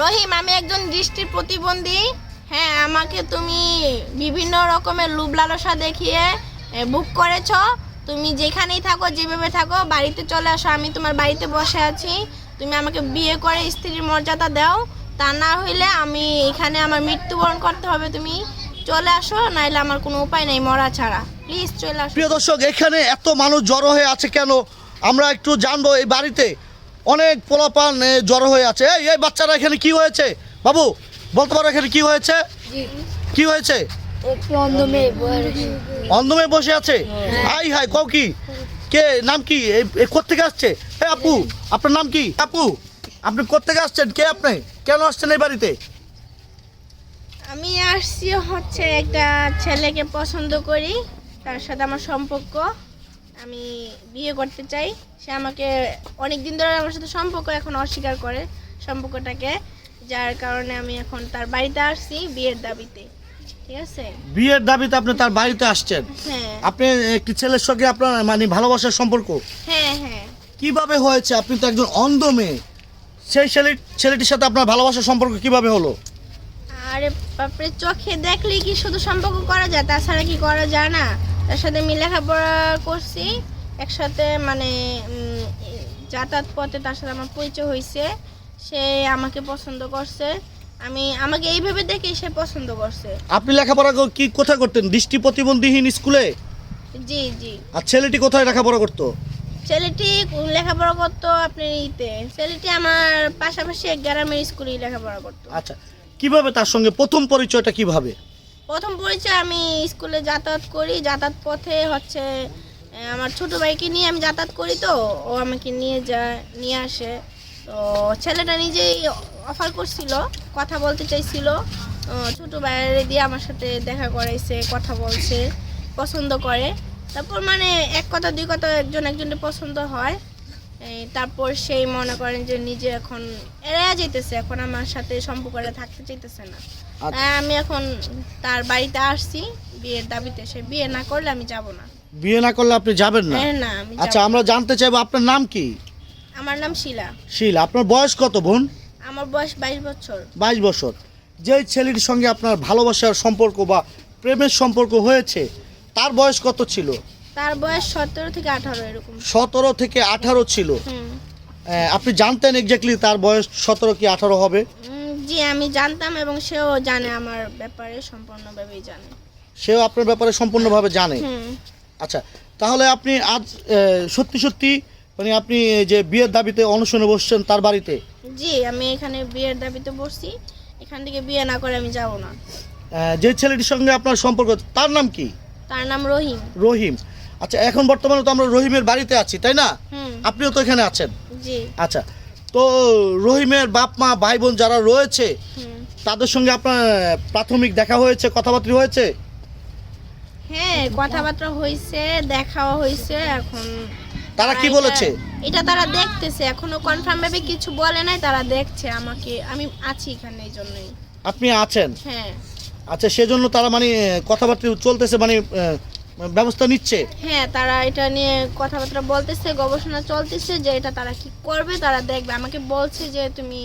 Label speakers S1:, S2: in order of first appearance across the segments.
S1: রহিম, আমি একজন দৃষ্টি প্রতিবন্ধী। হ্যাঁ আমাকে তুমি বিভিন্ন রকমের লুব লালসা দেখিয়ে বুক করেছ। তুমি যেখানেই থাকো, যেভাবে থাকো, বাড়িতে চলে আসো। আমি তোমার বাড়িতে বসে আছি। তুমি আমাকে বিয়ে করে স্ত্রীর মর্যাদা দাও। তা না হইলে আমি এখানে আমার মৃত্যুবরণ করতে হবে তুমি। চলে আসো, নাইলে আমার কোনো উপায় নেই মরা ছাড়া। প্লিজ চলে আসো।
S2: প্রিয় দর্শক, এখানে এত মানুষ জড়ো হয়ে আছে কেন? আমরা একটু জানব এই বাড়িতে। অনেক পোলাপান জড়ো হয়ে আছে। এই এই বাচ্চারা এখানে কি হয়েছে? বাবু বলতে পারো এখানে কি হয়েছে? কি হয়েছে। অন্ধমে বসে আছে? হাই হাই কও কি? কে নাম কি? কোত্থেকে আসছে? এ আপু আপনার নাম কি? আপু আপনি কোত্থেকে আসছেন? কে আপনি? কেন আসছেন এই বাড়িতে?
S1: আমি আসছি হচ্ছে একটা ছেলেকে পছন্দ করি তার সাথে আমার সম্পর্ক। আমি বিয়ে করতে চাই। সে আমাকে অনেক দিন ধরে আমার সাথে সম্পর্ক এখন অস্বীকার করে সম্পর্কটাকে যার কারণে আমি এখন তার বাড়িতে আসছি বিয়ের দাবিতে। ঠিক আছে?
S2: বিয়ের দাবিতে আপনি তার বাড়িতে আসছেন?
S1: হ্যাঁ।
S2: আপনি একটি ছেলের সঙ্গে আপনার মানে ভালোবাসার সম্পর্ক?
S1: হ্যাঁ হ্যাঁ।
S2: কীভাবে হয়েছে? আপনি তো একজন অন্ধ মেয়ে। সেই ছেলে ছেলেটির সাথে আপনার ভালোবাসার সম্পর্ক কীভাবে হলো?
S1: আরে বাপরে চোখে দেখলেই কি শুধু সম্পর্ক করা যায়? তাছাড়া কি করা যায় না? তার সাথে আমি লেখাপড়া করছি। একসাথে মানে যাতায়াত পথে তার সাথে আমার পরিচয় হয়েছে। সে আমাকে পছন্দ করছে। আমি আমাকে এইভাবে দেখে সে পছন্দ করছে।
S2: আপনি লেখাপড়া ক- কোথায় করতেন? দৃষ্টি প্রতিবন্ধীহীন স্কুলে?
S1: জি জি।
S2: আর ছেলেটি কোথায় লেখাপড়া করতো?
S1: ছেলেটি লেখাপড়া করতো আপনার ইতে। ছেলেটি আমার পাশাপাশি গ্রামের স্কুলেই লেখাপড়া করতো।
S2: আচ্ছা কীভাবে তার সঙ্গে? প্রথম পরিচয়টা কীভাবে?
S1: প্রথম পরিচয় আমি স্কুলে যাতায়াত করি। যাতায়াত পথে হচ্ছে আমার ছোট ভাইকে নিয়ে আমি যাতায়াত করি তো, ও আমাকে নিয়ে যায়, নিয়ে আসে। তো ছেলেটা নিজেই অফার করছিল, কথা বলতে চাইছিল। ছোট ভাইয়ের দিয়ে আমার সাথে দেখা করাইছে, কথা বলছে, পছন্দ করে। তারপর মানে এক কথা, দুই কথা একজন একজনের পছন্দ হয়। তারপর সেই মনে করেন যে নিজে এখন এড়াইয়া যেতেছে এখন আমার সাথে সম্পর্কটা থাকতে চাইতেছে না।
S2: আচ্ছা।
S1: তাই আমি এখন তার বাড়িতে আসছি বিয়ের দাবিতে সে বিয়ে না করলে আমি যাব না।
S2: বিয়ে না করলে আপনি যাবেন না?
S1: হ্যাঁ না আমি
S2: আচ্ছা আমরা জানতে চাইব আপনার নাম কি?
S1: আমার নাম শিলা।
S2: শিল আপনার বয়স কত বোন?
S1: আমার বয়স বাইশ বছর।
S2: বাইশ বছর। যেই ছেলেটির সঙ্গে আপনার ভালোবাসার সম্পর্ক বা প্রেমের সম্পর্ক হয়েছে তার বয়স কত ছিল?
S1: তার বয়স সতেরো থেকে আঠারো এরকম।
S2: সতেরো থেকে আঠারো ছিল। আপনি জানতেন এক্স্যাক্টলি তার বয়স সতেরো কি আঠারো হবে?
S1: জি আমি জানতাম এবং সেও জানে আমার ব্যাপারে সম্পূর্ণভাবেই জানে।
S2: সেও আপনার ব্যাপারে সম্পূর্ণভাবে জানে? আচ্ছা তাহলে আপনি আজ সত্যি সত্যি মানে আপনি যে বিয়ের দাবিতে অনশনে বসছেন তার বাড়িতে?
S1: জি আমি এখানে বিয়ের দাবিতে বসছি। এখান থেকে বিয়ে না করে আমি যাব না।
S2: যে ছেলেটির সঙ্গে আপনার সম্পর্ক তার নাম কি?
S1: তার নাম রহিম।
S2: রহিম। আচ্ছা এখন বর্তমানে তো আমরা রহিমের বাড়িতে আছি তাই না? আপনিও তো এখানে আছেন। আচ্ছা তো রহিমের বাপ মা ভাই বোন যারা রয়েছে তাদের সঙ্গে আপনার প্রাথমিক দেখা হয়েছে কথাবার্তা হয়েছে?
S1: হ্যাঁ কথাবার্তা হয়েছে দেখাও হয়েছে এখন
S2: তারা কি বলেছে?
S1: এটা তারা দেখতেছে এখনও কনফার্ম ভাবে কিছু বলে নাই তারা দেখছে আমাকে আমি আছি এখানে এই জন্যই।
S2: আপনি আছেন?
S1: হ্যাঁ।
S2: আচ্ছা সেজন্য তারা মানে কথাবার্তা চলতেছে মানে ব্যবস্থা নিচ্ছে?
S1: হ্যাঁ তারা এটা নিয়ে কথাবার্তা বলতেছে গবেষণা চলতেছে যে এটা তারা কি করবে তারা দেখবে। আমাকে বলছে যে তুমি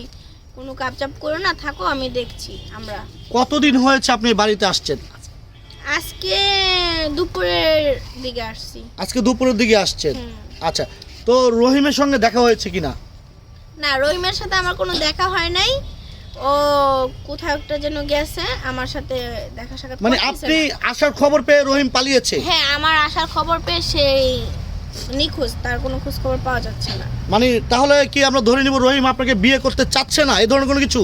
S1: কোনো কাপচাপ করো না থাকো আমি দেখছি আমরা।
S2: কতদিন হয়েছে আপনি বাড়িতে আসছেন?
S1: আজকে দুপুরের দিকে আসছি।
S2: আজকে দুপুরের দিকে আসছেন? আচ্ছা তো রহিমের সঙ্গে দেখা হয়েছে কিনা?
S1: না রহিমের সাথে আমার কোনো দেখা হয় নাই। ও কোথাও একটা যেন গেছে আমার সাথে দেখা সাক্ষাৎ
S2: মানে আপনি আসার খবর পেয়ে রহিম পালিয়েছে?
S1: হ্যাঁ আমার আসার খবর পেয়ে সেই নিখোঁজ তার কোনো খোঁজ খবর পাওয়া যাচ্ছে না।
S2: মানে তাহলে কি আমরা ধরে নিব রহিম আপনাকে বিয়ে করতে চাচ্ছে না? এই ধরনের কোনো কিছু?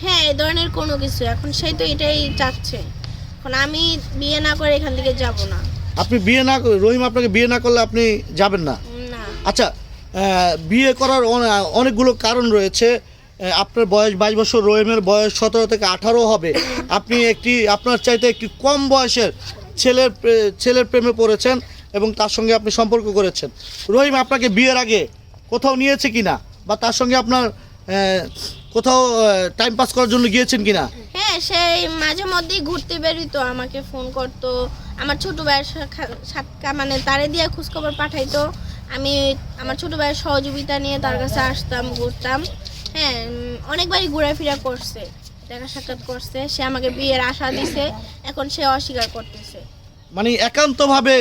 S1: হ্যাঁ এই ধরনের কোনো কিছু। এখন সেই তো এটাই চাচ্ছে। এখন আমি বিয়ে না করে এখান থেকে যাব না।
S2: আপনি বিয়ে না রহিম আপনাকে বিয়ে না করলে আপনি যাবেন না?
S1: না।
S2: আচ্ছা বিয়ে করার অনেকগুলো কারণ রয়েছে। আপনার বয়স বাইশ বছর, রহিমের বয়স সতেরো থেকে আঠারো হবে। আপনি একটি, আপনার চাইতে একটি কম বয়সের ছেলের ছেলের প্রেমে পড়েছেন এবং তার সঙ্গে আপনি সম্পর্ক করেছেন। রহিম আপনাকে বিয়ের আগে কোথাও নিয়েছে কিনা? বা তার সঙ্গে আপনার কোথাও টাইম পাস করার জন্য গিয়েছেন কিনা?
S1: হ্যাঁ সেই মাঝে মধ্যেই ঘুরতে বেরিত আমাকে ফোন করতো। আমার ছোট ভাইয়ের সাক্ষা মানে তারে দিয়ে খোঁজখবর পাঠাইতো। আমি আমার ছোট ভাইয়ের সহযোগিতা নিয়ে তার কাছে আসতাম, ঘুরতাম। হ্যাঁ অনেকবারই ঘোরাফেরা করছে দেখা সাক্ষাৎ করছে সে আমাকে বিয়ের আশা দিছে এখন সে অস্বীকার করতেছে।
S2: মানে একান্তভাবে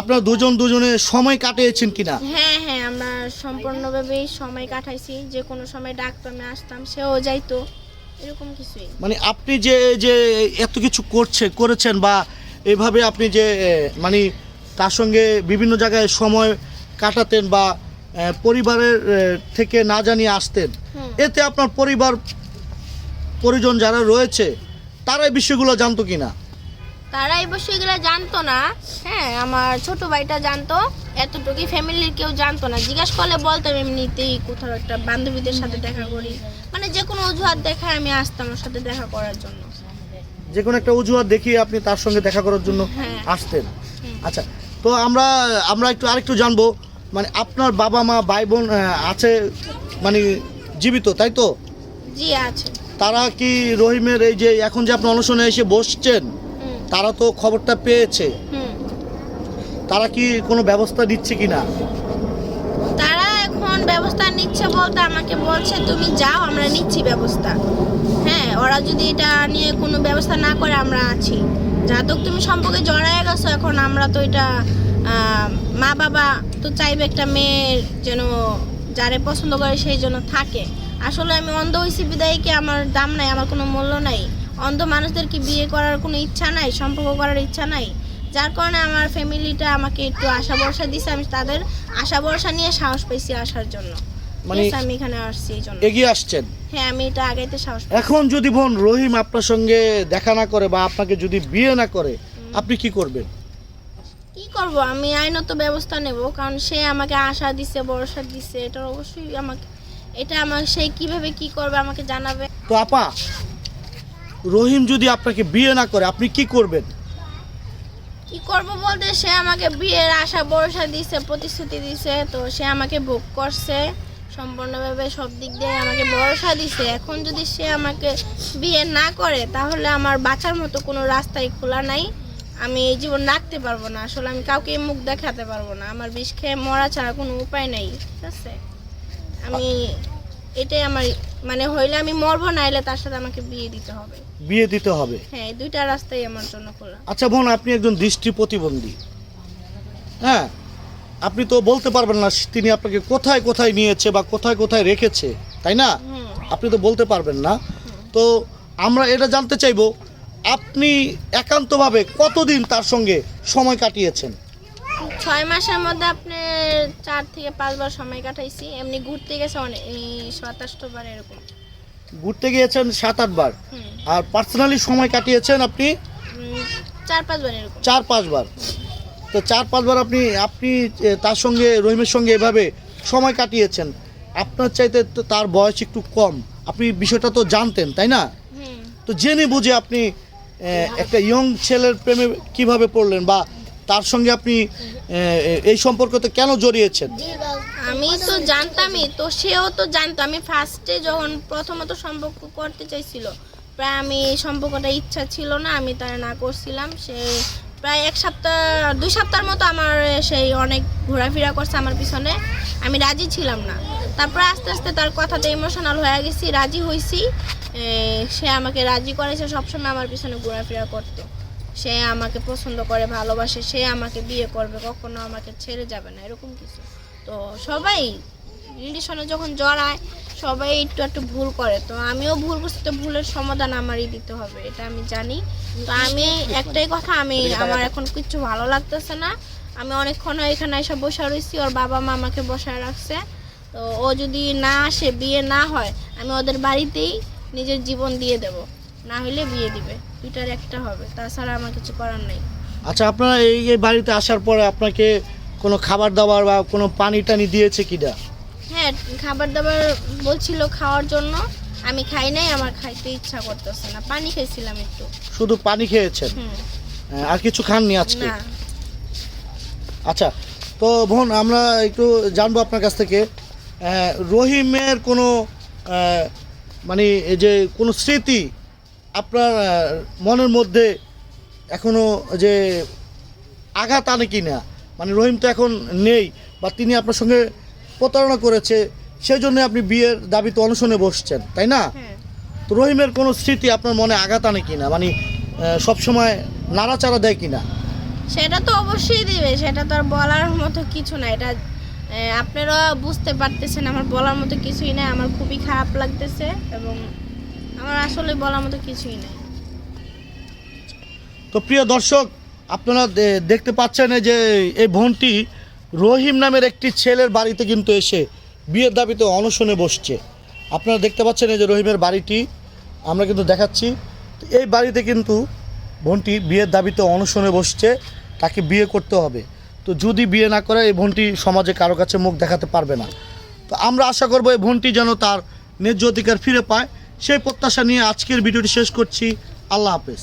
S2: আপনারা দুজন দুজনে সময় কাটিয়েছেন কিনা?
S1: হ্যাঁ হ্যাঁ আমরা সম্পূর্ণভাবেই সময় কাটাইছি যে কোনো সময় ডাকতো আমি আসতাম সেও যাইতো এরকম কিছুই।
S2: মানে আপনি যে যে এত কিছু করছে করেছেন বা এভাবে আপনি যে মানে তার সঙ্গে বিভিন্ন জায়গায় সময় কাটাতেন বা পরিবারের থেকে না জানিয়ে আসতেন। এতে আপনার পরিবার পরিজন যারা রয়েছে তারা এই বিষয়গুলো জানতো কিনা?
S1: তারা এই বিষয়গুলো জানতো না। হ্যাঁ আমার ছোট ভাইটা জানতো। এতটুকুই ফ্যামিলির কেউ জানতো না। জিজ্ঞাস করলে বলতাম এমনিতেই কোথাও একটা বান্ধবীদের সাথে দেখা করি। মানে যে কোনো অজুহাত দেখায় আমি আসতাম ওর সাথে দেখা করার জন্য।
S2: যে কোনো একটা অজুহাত দেখিয়ে আপনি তার সঙ্গে দেখা করার জন্য
S1: হ্যাঁ।
S2: আসতেন। আচ্ছা তো আমরা আমরা একটু আরেকটু জানব মানে আপনার বাবা মা ভাই বোন আছে মানে জীবিত তাই তো?
S1: জি আছে।
S2: তারা কি রহিমের এই যে এখন যে আপনি অনশনে এসে বসছেন তারা তো খবরটা পেয়েছে। তারা কি কোনো ব্যবস্থা দিচ্ছে কি না
S1: তারা এখন ব্যবস্থা নিচ্ছে বলতে আমাকে বলছে তুমি যাও আমরা নিচ্ছি ব্যবস্থা। হ্যাঁ ওরা যদি এটা নিয়ে কোনো ব্যবস্থা না করে আমরা আছি। যাতক তুমি সম্পর্কে জড়ায় গেছো এখন আমরা তো এটা মা বাবা তো চাইবে একটা মেয়ের যেন যারে পছন্দ করে সেই জন্য থাকে। আসলে আমি অন্ধ হয়েছি বিদায় কি আমার দাম নাই আমার কোনো মূল্য নাই। অন্ধ মানুষদের কি বিয়ে করার কোনো ইচ্ছা নাই সম্পর্ক করার ইচ্ছা নাই? যার কারণে আমার ফ্যামিলিটা আমাকে একটু আশা ভরসা দিছে আমি তাদের আশা ভরসা নিয়ে সাহস পেয়েছি আসার জন্য।
S2: মানে
S1: আমি এখানে আসছি এই জন্য।
S2: এগিয়ে আসছেন?
S1: হ্যাঁ আমি এটা আগাইতে সাহস
S2: এখন যদি বোন রহিম আপনার সঙ্গে দেখা না করে বা আপনাকে যদি বিয়ে না করে আপনি কি করবেন?
S1: কি করব? আমি আইনত ব্যবস্থা নেব কারণ সে আমাকে আশা দিছে ভরসা দিছে। এটা অবশ্যই আমাকে এটা আমার সে কীভাবে কি করবে আমাকে জানাবে।
S2: তো আপা রহিম যদি আপনাকে বিয়ে না করে আপনি কি করবেন?
S1: কি করব বলতে সে আমাকে বিয়ের আশা ভরসা দিছে প্রতিশ্রুতি দিছে তো সে আমাকে ভোগ করছে। সম্পূর্ণভাবে সব দিক দিয়ে আমাকে ভরসা দিছে। এখন যদি সে আমাকে বিয়ে না করে তাহলে আমার বাঁচার মতো কোনো রাস্তাই খোলা নাই। আমি এই জীবন রাখতে পারব না। আসলে আমি কাউকে মুখ দেখাতে পারব না। আমার বিষ খেয়ে মরা ছাড়া কোনো উপায় নাই। ঠিক আছে? আমি এটাই আমার মানে হইলে আমি মরবো না এলে তার সাথে আমাকে বিয়ে দিতে হবে।
S2: বিয়ে দিতে হবে?
S1: হ্যাঁ এই দুইটা রাস্তাই আমার জন্য খোলা।
S2: আচ্ছা বোন আপনি একজন দৃষ্টি প্রতিবন্ধী। হ্যাঁ আপনি তো বলতে পারবেন না তিনি আপনাকে কোথায় কোথায় নিয়েছে বা কোথায় কোথায় রেখেছে তাই না? আপনি তো বলতে পারবেন না। তো আমরা এটা জানতে চাইব আপনি একান্তভাবে কতদিন তার সঙ্গে সময় কাটিয়েছেন?
S1: ছয় মাসের মধ্যে আপনি চার থেকে পাঁচবার সময় কাটাইছি। এমনি ঘুরতে গেছে অনেক সাতাশটো বার এরকম।
S2: ঘুরতে গিয়েছেন সাত আটবার আর পার্সোনালি সময় কাটিয়েছেন আপনি?
S1: চার পাঁচবার এরকম।
S2: চার পাঁচবার তো চার পাঁচবার আপনি আপনি তার সঙ্গে রহিমের সঙ্গে এভাবে সময় কাটিয়েছেন আপনার চাইতে তার বয়স একটু কম। আপনি বিষয়টা তো জানতেন তাই না? তো জেনে বুঝে আপনি একটা ইয়ং ছেলের প্রেমে কীভাবে পড়লেন বা তার সঙ্গে আপনি এই সম্পর্কতে কেন জড়িয়েছেন?
S1: আমি তো জানতামই, তো সেও তো জানতো। আমি ফার্স্টে যখন প্রথমত সম্পর্ক করতে চাইছিল, প্রায় আমি সম্পর্কটা ইচ্ছা ছিল না, আমি তার না করছিলাম। সে প্রায় এক সপ্তাহ, দুই সপ্তাহের মতো আমার সেই অনেক ঘোরাফেরা করছে আমার পিছনে। আমি রাজি ছিলাম না। তারপরে আস্তে আস্তে তার কথাতে ইমোশনাল হয়ে গেছি, রাজি হয়েছি সে আমাকে রাজি করেছে সবসময় আমার পিছনে ঘোরাফেরা করতো। সে আমাকে পছন্দ করে, ভালোবাসে, সে আমাকে বিয়ে করবে, কখনো আমাকে ছেড়ে যাবে না, এরকম কিছু। তো সবাই রিলেশনে যখন জড়ায়, সবাই একটু একটু ভুল করে। তো আমিও ভুল করছি তো ভুলের সমাধান আমারই দিতে হবে, এটা আমি জানি। তো আমি একটাই কথা, আমি, আমার এখন কিচ্ছু ভালো লাগতেছে না। আমি অনেকক্ষণ এখানে এসে বসে রয়েছি ওর বাবা মা আমাকে বসায় রাখছে। তো ও যদি না আসে বিয়ে না হয় আমি ওদের বাড়িতেই নিজের জীবন দিয়ে দেব। না হলে বিয়ে দিবে। দুইটার একটা হবে। তাছাড়া আমার কিছু করার নাই।
S2: আচ্ছা আপনারা এই বাড়িতে আসার পরে আপনাকে কোনো খাবার দাবার বা কোনো পানি টানি দিয়েছে কিনা?
S1: হ্যাঁ খাবার দাবার বলছিল খাওয়ার জন্য। আমি খাই নাই আমার খাইতে ইচ্ছা করতেছে না। পানি খেয়েছিলাম একটু।
S2: শুধু পানি খেয়েছেন? আর কিছু খাননি আজকে? আচ্ছা তো বোন আমরা একটু জানব আপনার কাছ থেকে। রহিমের কোনো মানে এই যে কোনো স্মৃতি আপনার মনের মধ্যে এখনও যে আঘাত আনে কি না মানে রহিম তো এখন নেই বা তিনি আপনার সঙ্গে প্রতারণা করেছে সেই জন্য আপনি বিয়ের দাবিতে অনশনে বসছেন তাই না?
S1: হ্যাঁ।
S2: তো রহিমের কোনো স্মৃতি আপনার মনে আঘাত আনে কি না মানে সবসময় নাড়াচাড়া দেয় কি না
S1: সেটা তো অবশ্যই দিবে সেটা তো আর বলার মতো কিছু না এটা আপনারা বুঝতে পারতেছেন, আমার বলার মতো কিছুই নাই, আমার খুবই খারাপ লাগতেছে এবং আমার আসলে বলার মতো কিছুই নাই।
S2: তো প্রিয় দর্শক, আপনারা দেখতে পাচ্ছেন যে এই বোনটি রহিম নামের একটি ছেলের বাড়িতে কিন্তু এসে বিয়ের দাবিতে অনশনে বসছে। আপনারা দেখতে পাচ্ছেন এই যে রহিমের বাড়িটি, আমরা কিন্তু দেখাচ্ছি। এই বাড়িতে কিন্তু বোনটি বিয়ের দাবিতে অনশনে বসছে, তাকে বিয়ে করতে হবে। তো যদি বিয়ে না করে এই বোনটি সমাজে কারও কাছে মুখ দেখাতে পারবে না। তো আমরা আশা করব এই বোনটি যেন তার ন্যায্য অধিকার ফিরে পায়। সেই প্রত্যাশা নিয়ে আজকের ভিডিওটি শেষ করছি। আল্লাহ হাফেজ।